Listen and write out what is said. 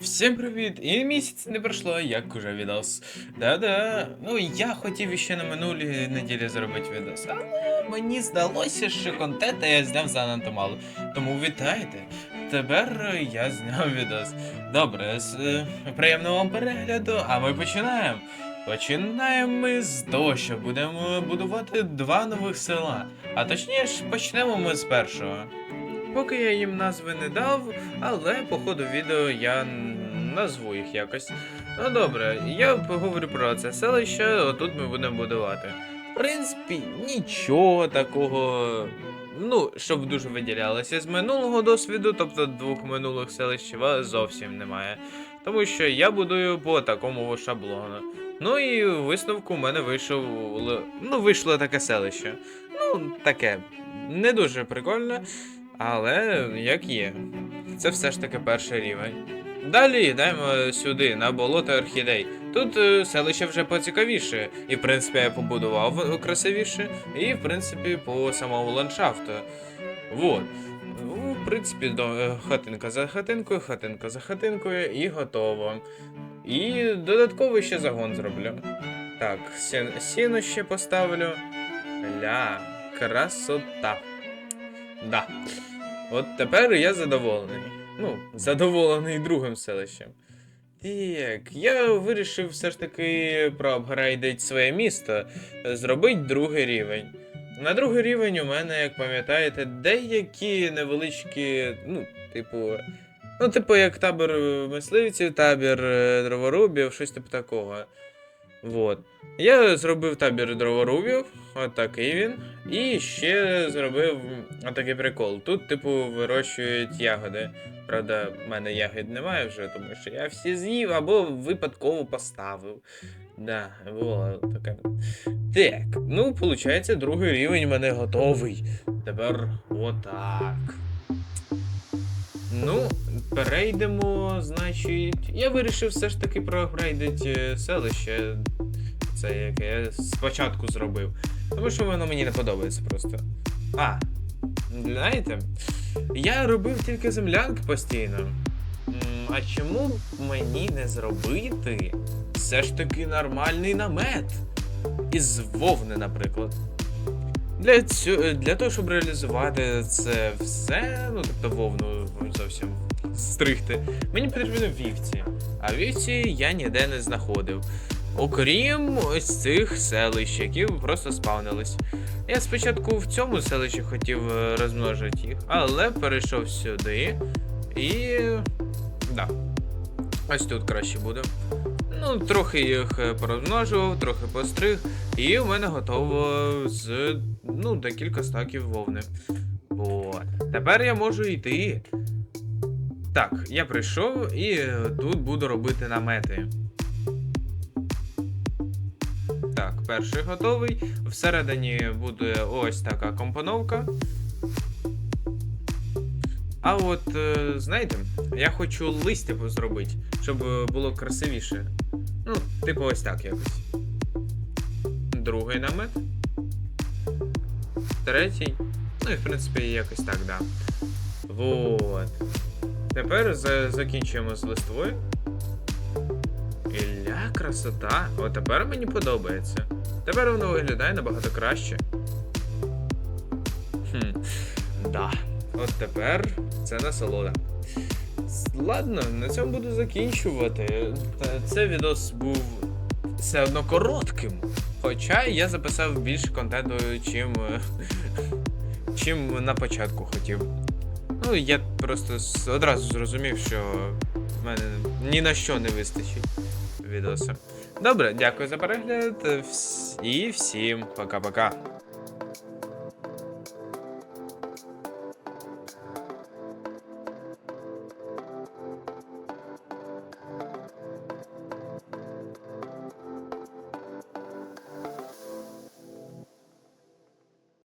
Всім привіт! І місяць не пройшло, як уже відос. Да-да. Ну я хотів іще на минулій неділі зробити відос, але мені здалося, що контента я зняв занадто мало. Тому вітайте! Тепер я зняв відос. Добре, з, е, приємного вам перегляду, а ми починаємо. Починаємо ми з того, що будемо будувати два нових села. А точніше, почнемо ми з першого. Поки я їм назви не дав, але по ходу відео я назву їх якось. Ну добре, я поговорю про це селище, отут ми будемо будувати. В принципі, нічого такого. Ну, щоб дуже виділялося з минулого досвіду, тобто двох минулих селищ зовсім немає. Тому що я будую по такому шаблону. Ну і в висновку в мене вийшов. Ну, вийшло таке селище. Ну, таке. Не дуже прикольне. Але як є. Це все ж таки перший рівень. Далі йдемо сюди, на болото орхідей. Тут е, селище вже поцікавіше, і в принципі я побудував красивіше, і в принципі по самому ландшафту. Вот. Ну, В принципі, е, хатинка за хатинкою, хатинка за хатинкою і готово. І додатковий ще загон зроблю. Так, сін, сіно ще поставлю. Ля, красота. Да. От тепер я задоволений. Ну, задоволений другим селищем. Так, я вирішив все ж таки проапгрейдити своє місто, зробити другий рівень. На другий рівень у мене, як пам'ятаєте, деякі невеличкі, ну, типу. Ну, типу, як табір мисливців, табір е, дроворубів, щось типу такого. Вот. Я зробив табір дроворубів, отакий він. І ще зробив отакий прикол. Тут, типу, вирощують ягоди. Правда, в мене ягід немає вже, тому що я всі з'їв або випадково поставив. Да, було таке. Так, ну, виходить, другий рівень в мене готовий. Тепер отак. Ну, перейдемо, значить. Я вирішив все ж таки проапгрейдити селище. Це яке я спочатку зробив. Тому що воно мені не подобається просто. А, знаєте, я робив тільки землянки постійно. А чому мені не зробити все ж таки нормальний намет? Із вовни, наприклад. Для, цю, для того, щоб реалізувати це все, ну тобто вовну зовсім стригти, мені потрібні вівці. А вівці я ніде не знаходив. Окрім ось цих селищ, які просто спавнились. Я спочатку в цьому селищі хотів е, розмножити їх, але перейшов сюди і. Да. Ось тут краще буде. Ну, трохи їх е, порозмножував, трохи постриг, і у мене готово з ну, декілька стаків вовни. От. Тепер я можу йти. Так, я прийшов і тут буду робити намети. Так, перший готовий. Всередині буде ось така компоновка. А от, е, знаєте, я хочу листя зробити, щоб було красивіше. Ну, типу ось так якось. Другий намет. Третій. Ну і в принципі якось так, да. Вот. Тепер закінчуємо з листвою. Красота. О, тепер мені подобається. Тепер воно виглядає набагато краще. Хм, да. От тепер це насолода. Ладно, на цьому буду закінчувати. Це відос був все одно коротким. Хоча я записав більше контенту, чим, чим на початку хотів. Ну, я просто одразу зрозумів, що в мене ні на що не вистачить відоса. Добре, дякую за перегляд. І всім пока-пока.